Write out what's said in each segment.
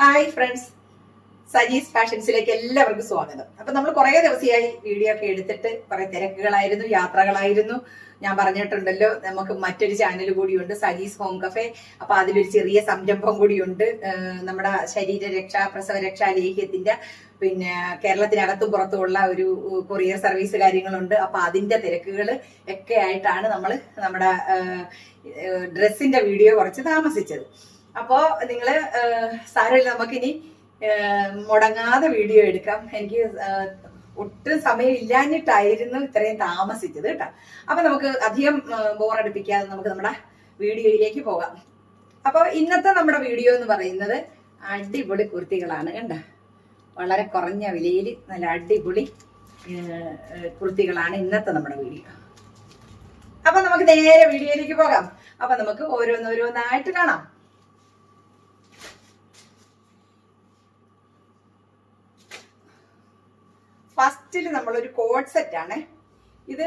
Hi friends Saji's ഫാഷൻസിലേക്ക് എല്ലാവർക്കും സ്വാഗതം. അപ്പൊ നമ്മൾ കുറെ ദിവസമായി വീഡിയോ ഒക്കെ എടുത്തിട്ട് കുറെ തിരക്കുകളായിരുന്നു യാത്രകളായിരുന്നു. ഞാൻ പറഞ്ഞിട്ടുണ്ടല്ലോ നമുക്ക് മറ്റൊരു ചാനൽ കൂടിയുണ്ട് സജീസ് ഹോം കഫേ അപ്പൊ അതിലൊരു ചെറിയ സംരംഭം കൂടിയുണ്ട്. നമ്മുടെ ശരീരരക്ഷ പ്രസവ രക്ഷാ ലേഹ്യത്തിന്റെ പിന്നെ കേരളത്തിനകത്തും പുറത്തുമുള്ള ഒരു കൊറിയർ സർവീസ് കാര്യങ്ങളുണ്ട്. അപ്പൊ അതിന്റെ തിരക്കുകൾ ഒക്കെ ആയിട്ടാണ് നമ്മൾ നമ്മുടെ ഡ്രസ്സിന്റെ വീഡിയോ കുറച്ച് താമസിച്ചത്. അപ്പോ നിങ്ങൾ സാരമില്ല നമുക്കിനി മുടങ്ങാതെ വീഡിയോ എടുക്കാം. എനിക്ക് ഒട്ടും സമയം ഇല്ലാഞ്ഞിട്ടായിരുന്നു ഇത്രയും താമസിച്ചത് കേട്ടോ. അപ്പൊ നമുക്ക് അധികം ബോറടിപ്പിക്കാതെ നമുക്ക് നമ്മുടെ വീഡിയോയിലേക്ക് പോകാം. അപ്പൊ ഇന്നത്തെ നമ്മുടെ വീഡിയോ എന്ന് പറയുന്നത് അടിപൊളി കുർത്തികളാണ് കണ്ട. വളരെ കുറഞ്ഞ വിലയിൽ നല്ല അടിപൊളി കുർത്തികളാണ് ഇന്നത്തെ നമ്മുടെ വീഡിയോ. അപ്പൊ നമുക്ക് നേരെ വീഡിയോയിലേക്ക് പോകാം. അപ്പൊ നമുക്ക് ഓരോന്നോരോന്നായിട്ട് കാണാം. ഫസ്റ്റിൽ നമ്മളൊരു കോഡ് സെറ്റ് ആണ് ഇത്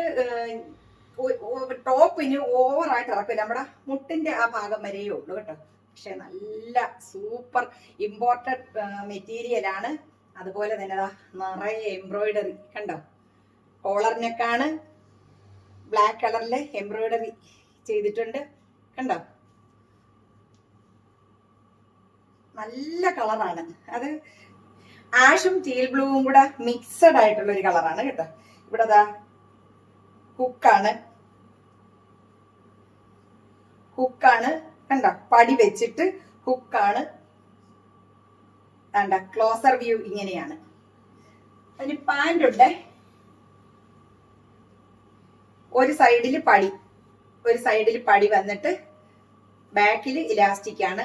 ടോപ്പിന് ഓവറായിട്ട് ഇറക്കില്ല നമ്മുടെ മുട്ടിന്റെ ആ ഭാഗം വരെയേ ഉള്ളൂ കേട്ടോ. പക്ഷെ നല്ല സൂപ്പർ ഇമ്പോർട്ടഡ് മെറ്റീരിയൽ ആണ്. അതുപോലെ തന്നെ നിറയെ എംബ്രോയിഡറി കണ്ടോ? കോളർ നെക്കാണ് ബ്ലാക്ക് കളറിൽ എംബ്രോയിഡറി ചെയ്തിട്ടുണ്ട് കണ്ടോ? നല്ല കളറാണ്. അത് ആഷും ടീൽ ബ്ലൂവും കൂടെ മിക്സഡ് ആയിട്ടുള്ള ഒരു കളറാണ് കേട്ടോ. ഇവിടെ അതാ കുക്കാണ് കുക്കാണ് കണ്ടോ? പടി വെച്ചിട്ട് കുക്കാണ് കണ്ട? ക്ലോസർ വ്യൂ ഇങ്ങനെയാണ്. അതിന് പാന്റ് ഉണ്ട്. ഒരു സൈഡിൽ പടി. ഒരു സൈഡിൽ പടി വന്നിട്ട് ബാക്കിൽ ഇലാസ്റ്റിക് ആണ്.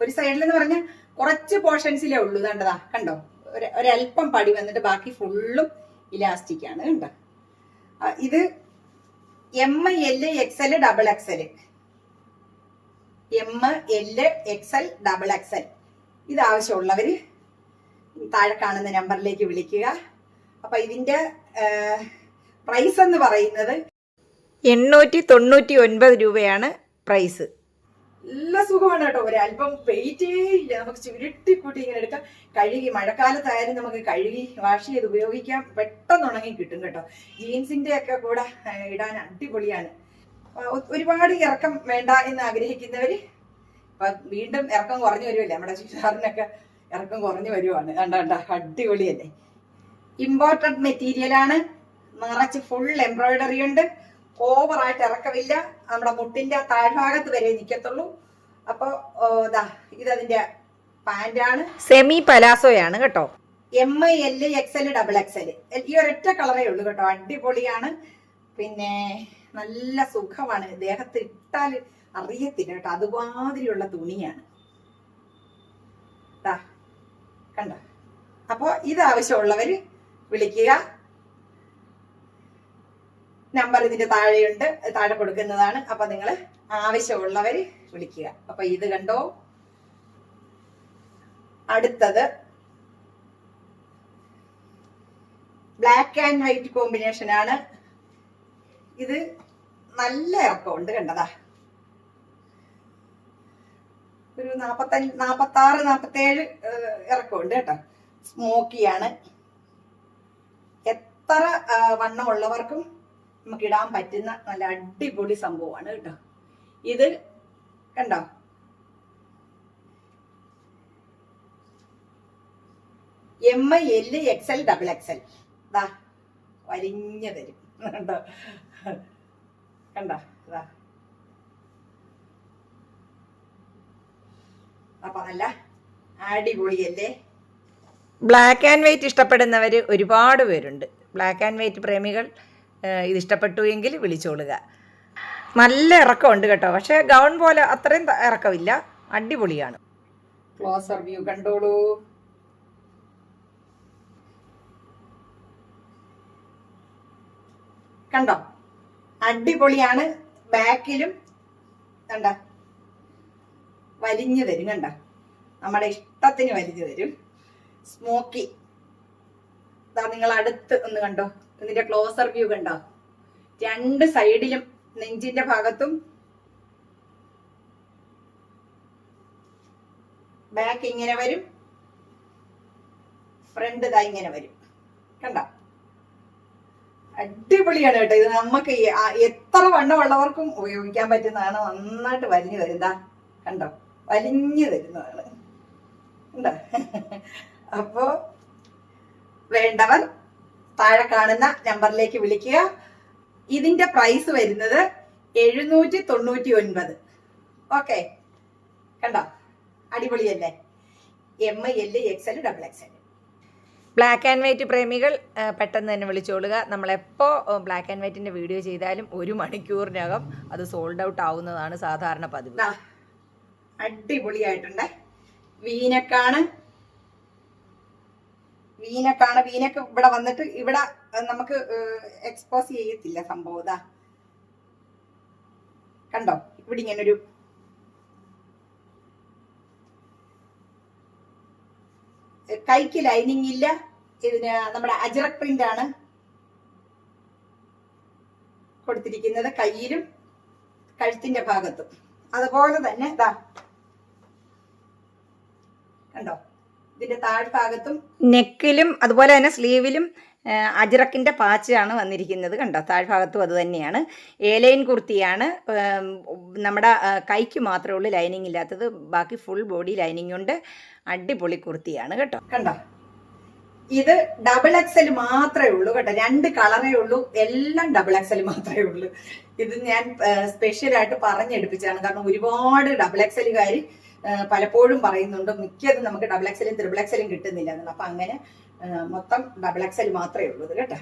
ഒരു സൈഡിൽ എന്ന് പറഞ്ഞാൽ കുറച്ച് പോർഷൻസിലേ ഉള്ളൂ. കണ്ടതാ കണ്ടോ? ഒരു ഒരല്പം പടി വന്നിട്ട് ബാക്കി ഫുള്ളും ഇലാസ്റ്റിക് ആണ് കണ്ടോ? ഇത് M L X L double X L M L X L double X L ഇത് ആവശ്യമുള്ളവർ താഴെ കാണുന്ന നമ്പറിലേക്ക് വിളിക്കുക. അപ്പൊ ഇതിന്റെ പ്രൈസ് എന്ന് പറയുന്നത് എണ്ണൂറ്റി തൊണ്ണൂറ്റി ഒൻപത് രൂപയാണ് പ്രൈസ് നല്ല സുഖമാണ് കേട്ടോ. ഒരല്പം വെയിറ്റേ ഇല്ല. നമുക്ക് ചുരുട്ടി കൂട്ടി ഇങ്ങനെ എടുക്കാം. കഴുകി മഴക്കാലത്തായാലും നമുക്ക് കഴുകി വാഷ് ചെയ്ത് ഉപയോഗിക്കാം. പെട്ടെന്ന് ഉണങ്ങി കിട്ടും കേട്ടോ. ജീൻസിന്റെ ഒക്കെ കൂടെ ഇടാൻ അടിപൊളിയാണ്. ഒരുപാട് ഇറക്കം വേണ്ട എന്ന് ആഗ്രഹിക്കുന്നവര് വീണ്ടും ഇറക്കം കുറഞ്ഞു വരുമല്ലേ നമ്മുടെ ചുരിദാറിനൊക്കെ ഇറക്കം കുറഞ്ഞു വരുവാണ്. കണ്ട കണ്ട? അടിപൊളിയല്ലേ? ഇമ്പോർട്ടഡ് മെറ്റീരിയൽ ആണ്. നിറച്ച് ഫുൾ എംബ്രോയിഡറി ഉണ്ട്. ഓവറായിട്ട് ഇറക്കമില്ല. നമ്മുടെ മുട്ടിന്റെ താഴ്ഭാഗത്ത് വരെ നിൽക്കത്തുള്ളൂ അപ്പൊ ഓ, ദാ ഇതതിന്റെ പാന്റാണ്. സെമി പലാസോയാണ് കേട്ടോ. M I L X L double X L ഈ ഒരൊറ്റ കളറേ ഉള്ളൂ കേട്ടോ. അടിപൊളിയാണ്. പിന്നെ നല്ല സുഖമാണ്. ദേഹത്ത് ഇട്ടാൽ അറിയത്തില്ല കേട്ടോ. അതുമാതിരിയുള്ള തുണിയാണ്. കണ്ടോ? അപ്പോ ഇത് ആവശ്യമുള്ളവര് വിളിക്കുക. നമ്പർ ഇതിന്റെ താഴെയുണ്ട്. താഴെ കൊടുക്കുന്നതാണ്. അപ്പൊ നിങ്ങൾ ആവശ്യമുള്ളവര് വിളിക്കുക. അപ്പൊ ഇത് കണ്ടോ? അടുത്തത്. ബ്ലാക്ക് ആൻഡ് വൈറ്റ് കോമ്പിനേഷൻ ആണ്. ഇത് നല്ല ഇറക്കമുണ്ട് കണ്ടതാ. ഒരു നാപ്പത്തഞ്ച് നാപ്പത്തി ആറ് നാപ്പത്തി ഏഴ് ഇറക്കമുണ്ട് കേട്ടോ. സ്മോക്കിയാണ് എത്ര വണ്ണം വണ്ണമുള്ളവർക്കും നമുക്ക് ഇടാൻ പറ്റുന്ന നല്ല അടിപൊളി സംഭവമാണ് കേട്ടോ. ഇത് കണ്ടോ? M I L X L double X L ദാ വലിഞ്ഞു തരും. കണ്ടോ? കണ്ടോ? ദാ. അപ്പൊ നല്ല അടിപൊളിയല്ലേ? ബ്ലാക്ക് ആൻഡ് വൈറ്റ് ഇഷ്ടപ്പെടുന്നവർ ഒരുപാട് പേരുണ്ട്. ബ്ലാക്ക് ആൻഡ് വൈറ്റ് പ്രേമികൾ ഇത് ഇഷ്ടപ്പെട്ടു എങ്കിൽ വിളിച്ചോളുക. നല്ല ഇറക്കമുണ്ട് കേട്ടോ. പക്ഷേ ഗൗൺ പോലെ അത്രയും ഇറക്കമില്ല. അടിപൊളിയാണ്. കണ്ടോ? അടിപൊളിയാണ്. ബാക്കിലും കണ്ട? വലിഞ്ഞു തരും കണ്ട? നമ്മുടെ ഇഷ്ടത്തിന് വലിഞ്ഞു തരും സ്മോക്കി നിങ്ങൾ അടുത്ത് ഒന്ന് കണ്ടോ? ഇതിന്റെ ക്ലോസർ വ്യൂ കണ്ടോ? രണ്ട് സൈഡിലും നെഞ്ചിന്റെ ഭാഗത്തും ബാക്ക് ഇങ്ങനെ വരും. ഫ്രണ്ട് ഇതാ ഇങ്ങനെ വരും. കണ്ട? അടിപൊളിയാണ് കേട്ടോ. ഇത് നമുക്ക് എത്ര വണ്ണമുള്ളവർക്കും ഉപയോഗിക്കാൻ പറ്റുന്നതാണ് നന്നായിട്ട് വലിഞ്ഞു വരുന്നതാ കണ്ടോ? വലിഞ്ഞു വരുന്നതാണ്. കണ്ടോ? അപ്പോ വേണ്ടവർ താഴെ കാണുന്ന നമ്പറിലേക്ക് വിളിക്കുക. ഇതിന്റെ പ്രൈസ് വരുന്നത് എഴുന്നൂറ്റി തൊണ്ണൂറ്റി ഒൻപത് ഓക്കെ കണ്ടോ? അടിപൊളിയല്ലേ? M L X L double X L black and white പ്രേമികൾ പെട്ടെന്ന് തന്നെ വിളിച്ചോളുക. നമ്മളെപ്പോൾ ബ്ലാക്ക് ആൻഡ് വൈറ്റിന്റെ വീഡിയോ ചെയ്താലും ഒരു മണിക്കൂറിനകം അത് സോൾഡ് ഔട്ട് ആവുന്നതാണ് സാധാരണ പതിവ്. അടിപൊളിയായിട്ടുണ്ട്. വീനക്കാണ് വീനക്കാണ്. വീനക്ക് ഇവിടെ വന്നിട്ട് ഇവിടെ നമുക്ക് എക്സ്പോസ് ചെയ്യത്തില്ല സംഭവം. ഇതാ. കണ്ടോ? ഇവിടെ ഇങ്ങനൊരു കൈക്ക് ലൈനിങ് ഇല്ല. ഇതിന് നമ്മുടെ അജറക് പ്രിന്റ് ആണ് കൊടുത്തിരിക്കുന്നത് കയ്യിലും കഴുത്തിന്റെ ഭാഗത്തും. അതുപോലെ തന്നെ ഇതാ. കണ്ടോ? ഇതിന്റെ താഴ്ഭാഗത്തും നെക്കിലും അതുപോലെ തന്നെ സ്ലീവിലും അജിറക്കിന്റെ പാച്ചാണ് വന്നിരിക്കുന്നത് കണ്ടോ? താഴ്ഭാഗത്തും അത് തന്നെയാണ്. ഏലൈൻ കുർത്തിയാണ് നമ്മുടെ കൈക്ക് മാത്രമേ ഉള്ളൂ ലൈനിങ് ഇല്ലാത്തത്. ബാക്കി ഫുൾ ബോഡി ലൈനിങ് ഉണ്ട് അടിപൊളി കുർത്തിയാണ് കേട്ടോ. കണ്ടോ? ഇത് ഡബിൾ എക്സൽ മാത്രമേ ഉള്ളൂ കേട്ടോ. രണ്ട് കളറേ ഉള്ളൂ. എല്ലാം ഡബിൾ എക്സൽ മാത്രമേ ഉള്ളൂ. ഇത് ഞാൻ സ്പെഷ്യലായിട്ട് പറഞ്ഞെടുപ്പിച്ചാണ് കാരണം ഒരുപാട് ഡബിൾ എക്സലുകാർ പലപ്പോഴും പറയുന്നുണ്ട് മിക്കതും നമുക്ക് ഡബിൾ എക്സലും ത്രിബിൾ എക്സലും കിട്ടുന്നില്ല എന്നുള്ളത് അപ്പൊ അങ്ങനെ മൊത്തം ഡബിൾ എക്സൽ മാത്രമേ ഉള്ളൂ കേട്ടോ.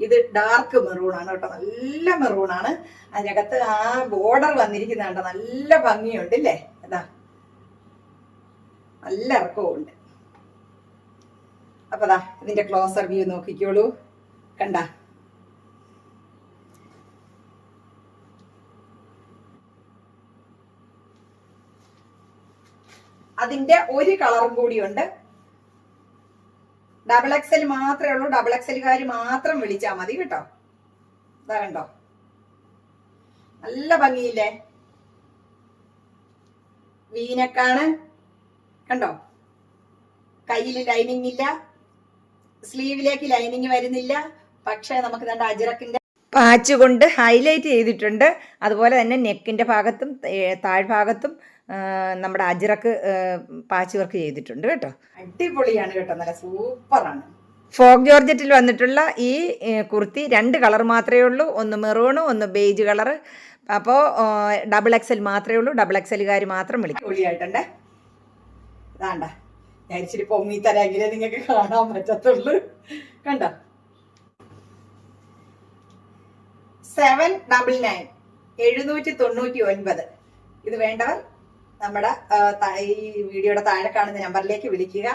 ഇത് ഡാർക്ക് മെറൂണാണ് കേട്ടോ. നല്ല മെറൂണാണ് അതിനകത്ത് ആ ബോർഡർ വന്നിരിക്കുന്ന കണ്ടോ നല്ല ഭംഗിയുണ്ട് ഇല്ലേ? അതാ. നല്ല ഇറക്കവും ഉണ്ട് അതാ ഇതിന്റെ ക്ലോസർ വ്യൂ നോക്കിക്കോളൂ. കണ്ട. അതിന്റെ ഒരു കളറും കൂടിയുണ്ട്. ഡബിൾ എക്സൽ മാത്രമേ ഉള്ളൂ. ഡബിൾ എക്സലുകാർ മാത്രം വിളിച്ചാൽ മതി കേട്ടോ. ഇതാ കണ്ടോ? നല്ല ഭംഗിയില്ലേ? വീനക്കാണ് കണ്ടോ? കയ്യിൽ ലൈനിങ് ഇല്ല സ്ലീവിലേക്ക് ലൈനിങ് വരുന്നില്ല. പക്ഷേ നമുക്ക് നല്ല അജിറക്കിന്റെ പാച്ച് കൊണ്ട് ഹൈലൈറ്റ് ചെയ്തിട്ടുണ്ട്. അതുപോലെ തന്നെ നെക്കിന്റെ ഭാഗത്തും താഴ്ഭാഗത്തും നമ്മുടെ അജിറക്ക് പാച്ച് വർക്ക് ചെയ്തിട്ടുണ്ട് കേട്ടോ. അടിപൊളിയാണ് കേട്ടോ. നല്ല സൂപ്പറാണ്. ഫോക്ക് ജോർജറ്റിൽ വന്നിട്ടുള്ള ഈ കുർത്തി രണ്ട് കളർ മാത്രമേ ഉള്ളൂ. ഒന്ന് മെറൂണ് ഒന്ന് ബേജ് കളർ അപ്പോൾ ഡബിൾ എക്സൽ മാത്രമേ ഉള്ളൂ. ഡബിൾ എക്സലുകാർ മാത്രം വിളിക്കും. ഞാൻ ഇച്ചിരി പൊങ്ങി നിങ്ങൾക്ക് കാണാൻ പറ്റത്തുള്ളൂ. കണ്ടോ? സെവൻ ഡബിൾ നയൻ എഴുന്നൂറ്റി തൊണ്ണൂറ്റി ഒൻപത്. ഇത് വേണ്ടവർ നമ്മുടെ ഈ വീഡിയോയുടെ താഴെ കാണുന്ന നമ്പറിലേക്ക് വിളിക്കുക.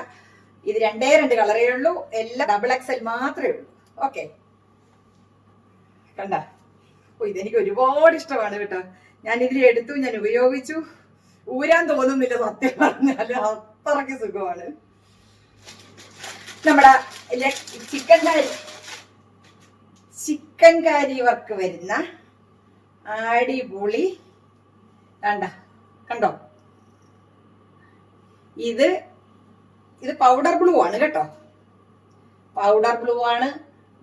ഇത് രണ്ടേ രണ്ട് കളറേ ഉള്ളൂ. എല്ലാം ഡബിൾ എക്സൽ മാത്രമേ ഉള്ളൂ. ഓക്കെ കണ്ട? ഓ ഇതെനിക്ക് ഒരുപാട് ഇഷ്ടമാണ് കേട്ടോ. ഞാൻ ഇതിൽ എടുത്തു ഞാൻ ഉപയോഗിച്ചു. ഊരാൻ തോന്നുന്നില്ല സത്യം പറഞ്ഞാൽ. അത്രയ്ക്ക് സുഖമാണ്. നമ്മുടെ ചിക്കൻ കാരി ചിക്കൻ കാരി വർക്ക് വരുന്ന അടിപൊളി. കണ്ട? കണ്ടോ? ഇത് ഇത് പൗഡർ ബ്ലൂ ആണ് കേട്ടോ. പൗഡർ ബ്ലൂ ആണ്.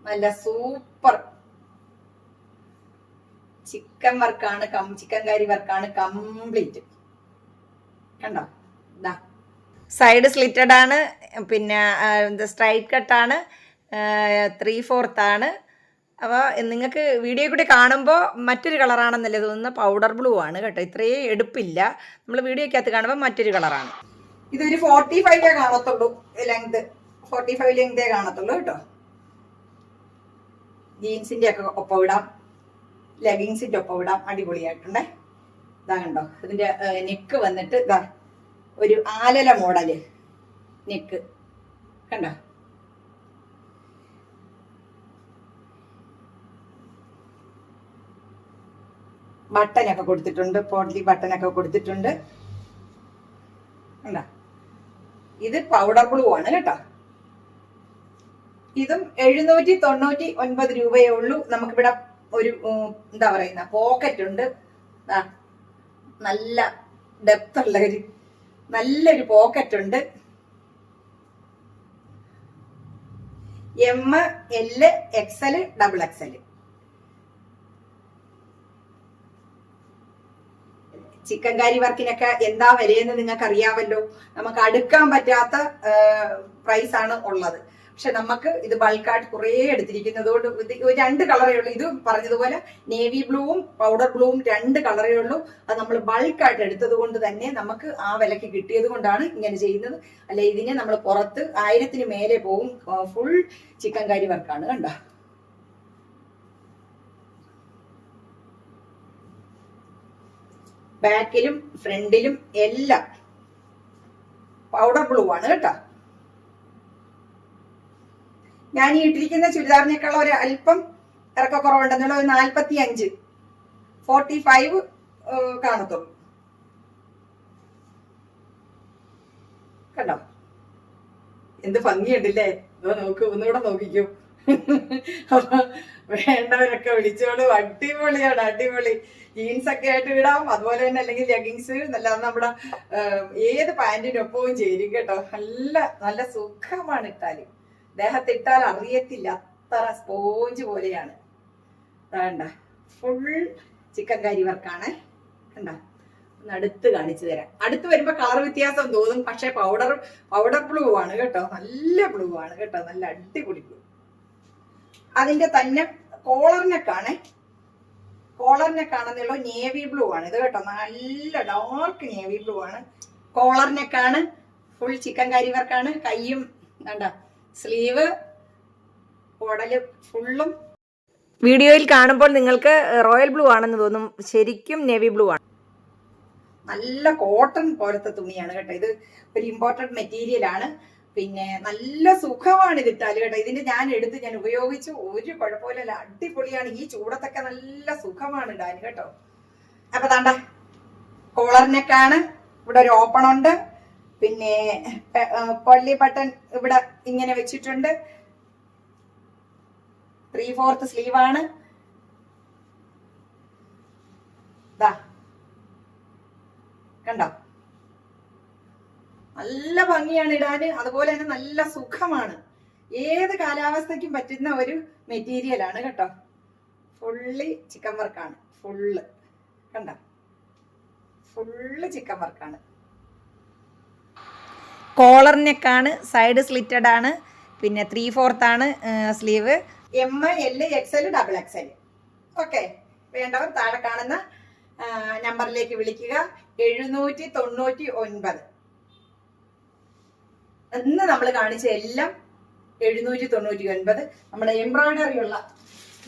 നല്ല സൂപ്പർ ചിക്കൻ വർക്കാണ് കം ചിക്കൻ കറി വർക്കാണ് കംപ്ലീറ്റ് കണ്ടോ? ഇതാ സൈഡ് സ്ലിറ്റഡ് ആണ്. പിന്നെ സ്ട്രൈറ്റ് കട്ടാണ് ത്രീ ഫോർത്ത് ആണ്. അപ്പോൾ നിങ്ങൾക്ക് വീഡിയോ കൂടി കാണുമ്പോൾ മറ്റൊരു കളറാണെന്നല്ലേ തോന്നുന്നത്? പൗഡർ ബ്ലൂ ആണ് കേട്ടോ. ഇത്രയും എടുപ്പില്ല. നമ്മൾ വീഡിയോക്കകത്ത് കാണുമ്പോൾ മറ്റൊരു കളറാണ് ഇതൊരു ഫോർട്ടി ഫൈവേ കാണത്തുള്ളൂ ലെങ്ത് ഫോർട്ടി ഫൈവ് ലെങ്തേ കാണത്തുള്ളൂ കേട്ടോ. ജീൻസിന്റെ ഒക്കെ ഒപ്പം ഇടാം. ലെഗിങ്സിന്റെ ഒപ്പം ഇടാം. അടിപൊളിയായിട്ടുണ്ടേ. ഇതാ കണ്ടോ. ഇതിന്റെ നെക്ക് വന്നിട്ട് ഇതാ. ഒരു ആലല മോഡൽ. നെക്ക് കണ്ടോ? ബട്ടനൊക്കെ കൊടുത്തിട്ടുണ്ട്. പോട്ട്ലി ബട്ടനൊക്കെ കൊടുത്തിട്ടുണ്ട്. കണ്ടോ? ഇത് പൗഡർ ബ്ലൂ ആണ് കേട്ടോ. ഇതും എഴുന്നൂറ്റി തൊണ്ണൂറ്റി ഒൻപത് രൂപയേ ഉള്ളൂ. നമുക്കിവിടെ ഒരു എന്താ പറയുന്ന പോക്കറ്റ് ഉണ്ട്. നല്ല ഡെപ്ത് ഉള്ള ഒരു നല്ലൊരു പോക്കറ്റ് ഉണ്ട്. M L XL double XL chikankari വർക്കിനൊക്കെ എന്താ വിലയെന്ന് നിങ്ങൾക്ക് അറിയാമല്ലോ നമുക്ക് അടുക്കാൻ പറ്റാത്ത പ്രൈസ് ആണ് ഉള്ളത്. പക്ഷെ നമുക്ക് ഇത് ബൾക്കായിട്ട് കുറേ എടുത്തിരിക്കുന്നത് കൊണ്ട് രണ്ട് കളറേ ഉള്ളൂ. ഇത് പറഞ്ഞതുപോലെ നേവി ബ്ലൂവും പൗഡർ ബ്ലൂവും രണ്ട് കളറേ ഉള്ളൂ. അത് നമ്മൾ ബൾക്കായിട്ട് എടുത്തത് കൊണ്ട് തന്നെ നമുക്ക് ആ വിലക്ക് കിട്ടിയത് കൊണ്ടാണ് ഇങ്ങനെ ചെയ്യുന്നത്. അല്ലെ ഇതിനെ നമ്മൾ പുറത്ത് ആയിരത്തിന് മേലെ പോവും ഫുൾ ചിക്കൻ കാരി വർക്കാണ് കണ്ടോ? ബാക്കിലും ഫ്രണ്ടിലും എല്ലാം പൗഡർ ബ്ലൂ ആണ് കേട്ടോ. ഞാൻ ഈ ഇട്ടിരിക്കുന്ന ചുരിദാറിനേക്കാൾ ഒരു അല്പം ഇറക്കക്കുറവുണ്ടെന്നുള്ള ഒരു നാൽപ്പത്തി അഞ്ച് ഫോർട്ടി ഫൈവ് കാണത്തുള്ളൂ. കണ്ടോ? എന്ത് ഭംഗിയുണ്ടല്ലേ? ഇതോ നോക്കൂ ഒന്നുകൂടെ നോക്കിക്കോ. അപ്പൊ വേണ്ടവരൊക്കെ വിളിച്ചോളൂ അടിപൊളിയാണ് അടിപൊളി. ജീൻസ് ഒക്കെ ആയിട്ട് ഇടാം. അതുപോലെ തന്നെ അല്ലെങ്കിൽ ലെഗിങ്സ് നല്ല നമ്മുടെ ഏത് പാന്റിനൊപ്പവും ചേരും കേട്ടോ. നല്ല നല്ല സുഖമാണ് ഇട്ടാൽ. ദേഹത്തിട്ടാൽ അറിയത്തില്ല. അത്ര സ്പോഞ്ച് പോലെയാണ്. വേണ്ട ഫുൾ ചിക്കൻ കറി വർക്കാണ് കണ്ട. ഒന്ന് അടുത്ത് കാണിച്ചു തരാം. അടുത്ത് വരുമ്പോ കളർ വ്യത്യാസം തോന്നും. പക്ഷെ പൗഡർ പൗഡർ ബ്ലൂ ആണ് കേട്ടോ. നല്ല ബ്ലൂ ആണ് കേട്ടോ. നല്ല അടിപൊളി ബ്ലൂ അതിന്റെ തന്നെ കോളറിനെക്കാണ് കോളറിനെക്കാണെന്നുള്ള നേവി ബ്ലൂ ആണ്. ഇത് കേട്ടോ നല്ല ഡാർക്ക് നേവി ബ്ലൂ ആണ്. കോളറിനൊക്കെയാണ് ഫുൾ ചിക്കൻ കറി വർക്കാണ് കൈയും കണ്ട സ്ലീവ് ഉടൽ ഫുള്ളും വീഡിയോയിൽ കാണുമ്പോൾ നിങ്ങൾക്ക് റോയൽ ബ്ലൂ ആണെന്ന് തോന്നും. ശരിക്കും നേവി ബ്ലൂ ആണ്. നല്ല കോട്ടൺ പോലത്തെ തുണിയാണ് കേട്ടോ. ഇത് ഒരു ഇമ്പോർട്ടന്റ് മെറ്റീരിയൽ ആണ്. പിന്നെ നല്ല സുഖമാണ് ഇത് ഇട്ടാൽ കേട്ടോ. ഇതിന്റെ ഞാൻ എടുത്ത് ഞാൻ ഉപയോഗിച്ചു ഒരു കുഴപ്പമില്ല അടിപൊളിയാണ്. ഈ ചൂടത്തൊക്കെ നല്ല സുഖമാണ് ഇടാൻ കേട്ടോ. അപ്പൊ താണ്ട കോളറിനൊക്കെയാണ് ഇവിടെ ഒരു ഓപ്പൺ ഉണ്ട്. പിന്നെ പള്ളി ബട്ടൺ ഇവിടെ ഇങ്ങനെ വെച്ചിട്ടുണ്ട്. ത്രീ ഫോർത്ത് സ്ലീവ് ആണ്. ദാ. കണ്ടോ? നല്ല ഭംഗിയാണ് ഇടാന് അതുപോലെ തന്നെ നല്ല സുഖമാണ്. ഏത് കാലാവസ്ഥയ്ക്കും പറ്റുന്ന ഒരു മെറ്റീരിയൽ ആണ് കേട്ടോ. ഫുള്ളി ചിക്കൻ വർക്കാണ് ഫുള്ള് കണ്ട? ഫുള്ള് ചിക്കൻ വർക്കാണ് കോളറിനൊക്കെയാണ് സൈഡ് സ്ലിറ്റഡ് ആണ് പിന്നെ ത്രീ ഫോർത്ത് ആണ് sleeve M L X L double X L okay വേണ്ടവർ താഴെ കാണുന്ന നമ്പറിലേക്ക് വിളിക്കുക. എഴുന്നൂറ്റി തൊണ്ണൂറ്റി ഒൻപത്. ഇന്ന് നമ്മൾ കാണിച്ച എല്ലാം എഴുന്നൂറ്റി തൊണ്ണൂറ്റി ഒൻപത് നമ്മുടെ എംബ്രോയിഡറി ഉള്ള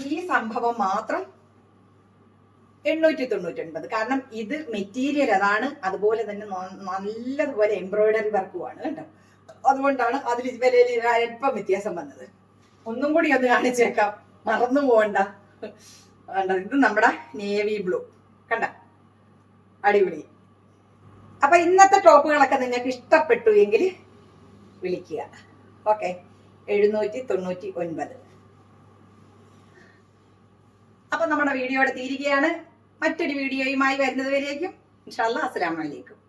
ഈ സംഭവം മാത്രം എണ്ണൂറ്റി തൊണ്ണൂറ്റി ഒൻപത് കാരണം ഇത് മെറ്റീരിയൽ അതാണ്. അതുപോലെ തന്നെ നല്ലതുപോലെ എംബ്രോയിഡറി വർക്കുമാണ് കേട്ടോ. അതുകൊണ്ടാണ് അതിൽ വിലയിൽ അല്പം വ്യത്യാസം വന്നത്. ഒന്നും കൂടി ഒന്ന് കാണിച്ചേക്കാം. മറന്നു പോകണ്ട. ഇത് നമ്മുടെ നേവി ബ്ലൂ കണ്ട? അടിപൊളി. അപ്പൊ ഇന്നത്തെ ടോപ്പുകളൊക്കെ നിങ്ങൾക്ക് ഇഷ്ടപ്പെട്ടു എങ്കിൽ വിളിക്കുക. ഓക്കെ. എഴുന്നൂറ്റി തൊണ്ണൂറ്റി ഒൻപത് അപ്പൊ നമ്മുടെ വീഡിയോയുടെ തീരുകയാണ്. മറ്റൊരു വീഡിയോയുമായി വരുന്നത് വരേക്കും. ഇൻഷാല്ല അസ്സലാമലൈക്കും